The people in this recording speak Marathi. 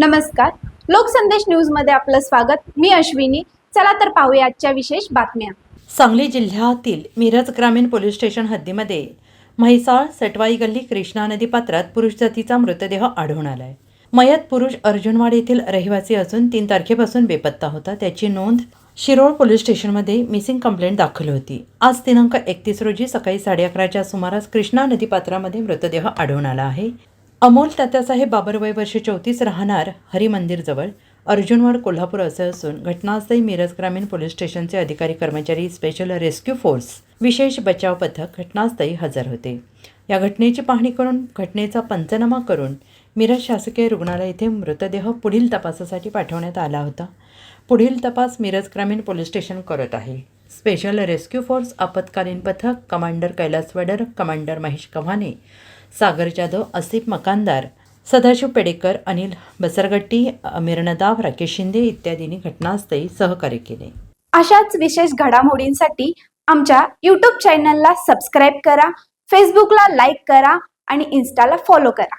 नमस्कार. लोकसंदेश न्यूजमध्ये आपलं स्वागत. मी अश्विनी. चला तर पाहूया आजच्या विशेष बातम्या. सांगली जिल्ह्यातील मिरज ग्रामीण पोलीस स्टेशन हद्दीमध्ये म्हैसाळ सटवाई गल्ली कृष्णा नदी पात्रात पुरुष जातीचा मृतदेह आढळून आलाय. मयत पुरुष अर्जुनवाड येथील रहिवासी असून तीन तारखेपासून बेपत्ता होता. त्याची नोंद शिरोळ पोलीस स्टेशनमध्ये मिसिंग कंप्लेंट दाखल होती. आज दिनांक एकतीस रोजी सकाळी साडे अकराच्या सुमारास कृष्णा नदी पात्रामध्ये मृतदेह आढळून आला आहे. अमोल तात्यासाहेब हे बाबरवय वर्ष चौतीस राहणार हरिमंदिरजवळ. अर्जुनवाड कोल्हापूर असे असून घटनास्थळी मिरज ग्रामीण पोलीस स्टेशनचे अधिकारी कर्मचारी स्पेशल रेस्क्यू फोर्स विशेष बचाव पथक घटनास्थळी हजर होते. या घटनेची पाहणी करून घटनेचा पंचनामा करून मिरज शासकीय रुग्णालय येथे मृतदेह पुढील तपासासाठी पाठवण्यात आला होता. पुढील तपास मिरज ग्रामीण पोलीस स्टेशन करत आहे. स्पेशल रेस्क्यू फोर्स आपत्कालीन पथक कमांडर कैलास वडर कमांडर महेश कव्हाणे सागर जाधव आसिफ मकानदार सदाशिव पेडेकर अनिल बसरगट्टी मिरणदाव राकेश शिंदे इत्यादींनी घटनास्थळी सहकार्य केले. अशाच विशेष घडामोडींसाठी आमच्या यूट्यूब चॅनलला सबस्क्राईब करा फेसबुकला लाईक करा आणि इन्स्टाला फॉलो करा.